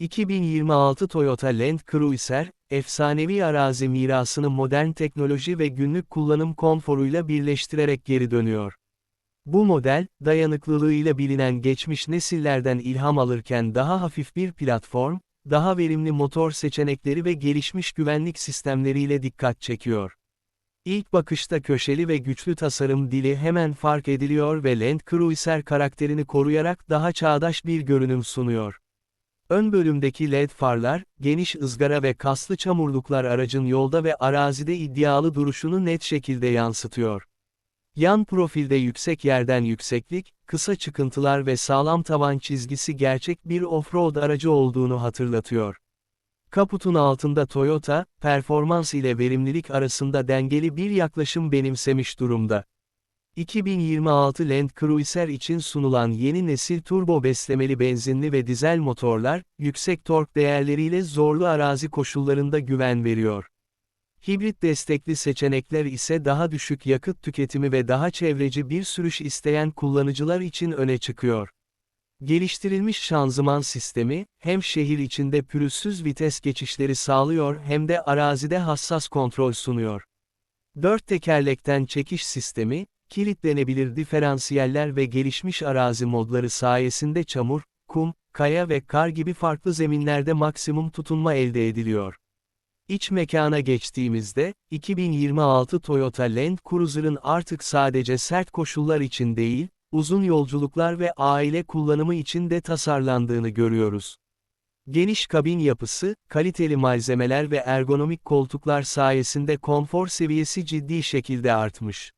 2026 Toyota Land Cruiser, efsanevi arazi mirasını modern teknoloji ve günlük kullanım konforuyla birleştirerek geri dönüyor. Bu model, dayanıklılığıyla bilinen geçmiş nesillerden ilham alırken daha hafif bir platform, daha verimli motor seçenekleri ve gelişmiş güvenlik sistemleriyle dikkat çekiyor. İlk bakışta köşeli ve güçlü tasarım dili hemen fark ediliyor ve Land Cruiser karakterini koruyarak daha çağdaş bir görünüm sunuyor. Ön bölümdeki LED farlar, geniş ızgara ve kaslı çamurluklar aracın yolda ve arazide iddialı duruşunu net şekilde yansıtıyor. Yan profilde yüksek yerden yükseklik, kısa çıkıntılar ve sağlam tavan çizgisi gerçek bir off-road aracı olduğunu hatırlatıyor. Kaputun altında Toyota, performans ile verimlilik arasında dengeli bir yaklaşım benimsemiş durumda. 2026 Land Cruiser için sunulan yeni nesil turbo beslemeli benzinli ve dizel motorlar, yüksek tork değerleriyle zorlu arazi koşullarında güven veriyor. Hibrit destekli seçenekler ise daha düşük yakıt tüketimi ve daha çevreci bir sürüş isteyen kullanıcılar için öne çıkıyor. Geliştirilmiş şanzıman sistemi, hem şehir içinde pürüzsüz vites geçişleri sağlıyor hem de arazide hassas kontrol sunuyor. Dört tekerlekten çekiş sistemi, kilitlenebilir diferansiyeller ve gelişmiş arazi modları sayesinde çamur, kum, kaya ve kar gibi farklı zeminlerde maksimum tutunma elde ediliyor. İç mekana geçtiğimizde, 2026 Toyota Land Cruiser'ın artık sadece sert koşullar için değil, uzun yolculuklar ve aile kullanımı için de tasarlandığını görüyoruz. Geniş kabin yapısı, kaliteli malzemeler ve ergonomik koltuklar sayesinde konfor seviyesi ciddi şekilde artmış.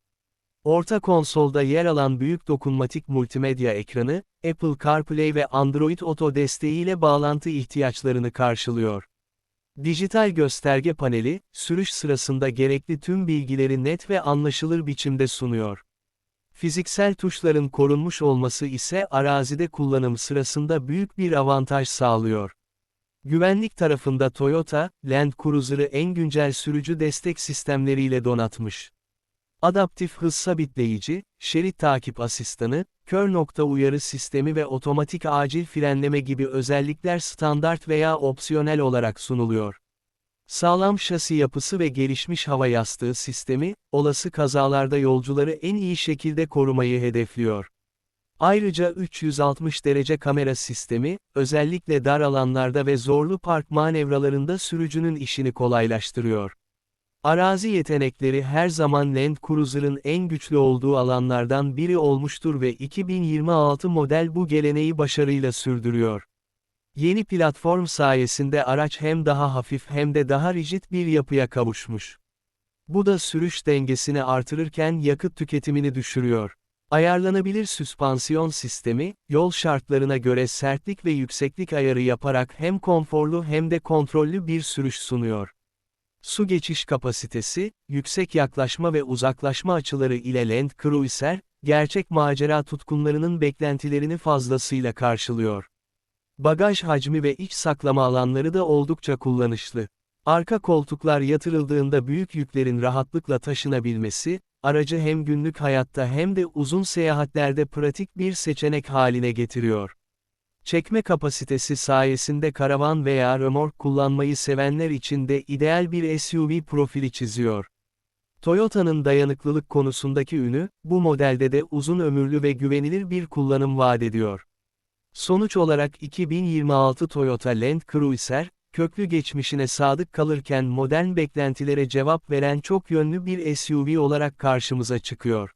Orta konsolda yer alan büyük dokunmatik multimedya ekranı, Apple CarPlay ve Android Auto desteğiyle bağlantı ihtiyaçlarını karşılıyor. Dijital gösterge paneli, sürüş sırasında gerekli tüm bilgileri net ve anlaşılır biçimde sunuyor. Fiziksel tuşların korunmuş olması ise arazide kullanım sırasında büyük bir avantaj sağlıyor. Güvenlik tarafında Toyota, Land Cruiser'ı en güncel sürücü destek sistemleriyle donatmış. Adaptif hız sabitleyici, şerit takip asistanı, kör nokta uyarı sistemi ve otomatik acil frenleme gibi özellikler standart veya opsiyonel olarak sunuluyor. Sağlam şasi yapısı ve gelişmiş hava yastığı sistemi, olası kazalarda yolcuları en iyi şekilde korumayı hedefliyor. Ayrıca 360 derece kamera sistemi, özellikle dar alanlarda ve zorlu park manevralarında sürücünün işini kolaylaştırıyor. Arazi yetenekleri her zaman Land Cruiser'ın en güçlü olduğu alanlardan biri olmuştur ve 2026 model bu geleneği başarıyla sürdürüyor. Yeni platform sayesinde araç hem daha hafif hem de daha rigid bir yapıya kavuşmuş. Bu da sürüş dengesini artırırken yakıt tüketimini düşürüyor. Ayarlanabilir süspansiyon sistemi, yol şartlarına göre sertlik ve yükseklik ayarı yaparak hem konforlu hem de kontrollü bir sürüş sunuyor. Su geçiş kapasitesi, yüksek yaklaşma ve uzaklaşma açıları ile Land Cruiser, gerçek macera tutkunlarının beklentilerini fazlasıyla karşılıyor. Bagaj hacmi ve iç saklama alanları da oldukça kullanışlı. Arka koltuklar yatırıldığında büyük yüklerin rahatlıkla taşınabilmesi, aracı hem günlük hayatta hem de uzun seyahatlerde pratik bir seçenek haline getiriyor. Çekme kapasitesi sayesinde karavan veya römork kullanmayı sevenler için de ideal bir SUV profili çiziyor. Toyota'nın dayanıklılık konusundaki ünü, bu modelde de uzun ömürlü ve güvenilir bir kullanım vaat ediyor. Sonuç olarak 2026 Toyota Land Cruiser, köklü geçmişine sadık kalırken modern beklentilere cevap veren çok yönlü bir SUV olarak karşımıza çıkıyor.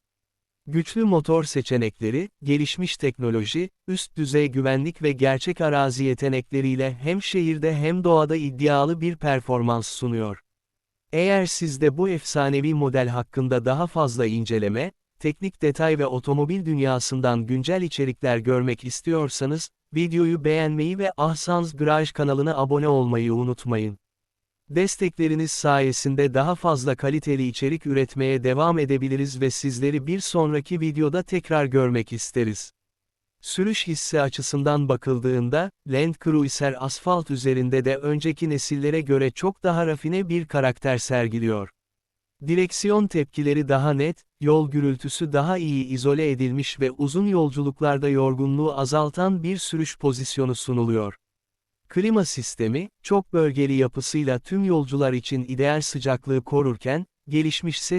Güçlü motor seçenekleri, gelişmiş teknoloji, üst düzey güvenlik ve gerçek arazi yetenekleriyle hem şehirde hem doğada iddialı bir performans sunuyor. Eğer siz de bu efsanevi model hakkında daha fazla inceleme, teknik detay ve otomobil dünyasından güncel içerikler görmek istiyorsanız, videoyu beğenmeyi ve Ahsans Garaj kanalına abone olmayı unutmayın. Destekleriniz sayesinde daha fazla kaliteli içerik üretmeye devam edebiliriz ve sizleri bir sonraki videoda tekrar görmek isteriz. Sürüş hissi açısından bakıldığında, Land Cruiser asfalt üzerinde de önceki nesillere göre çok daha rafine bir karakter sergiliyor. Direksiyon tepkileri daha net, yol gürültüsü daha iyi izole edilmiş ve uzun yolculuklarda yorgunluğu azaltan bir sürüş pozisyonu sunuluyor. Klima sistemi, çok bölgeli yapısıyla tüm yolcular için ideal sıcaklığı korurken, gelişmiş ses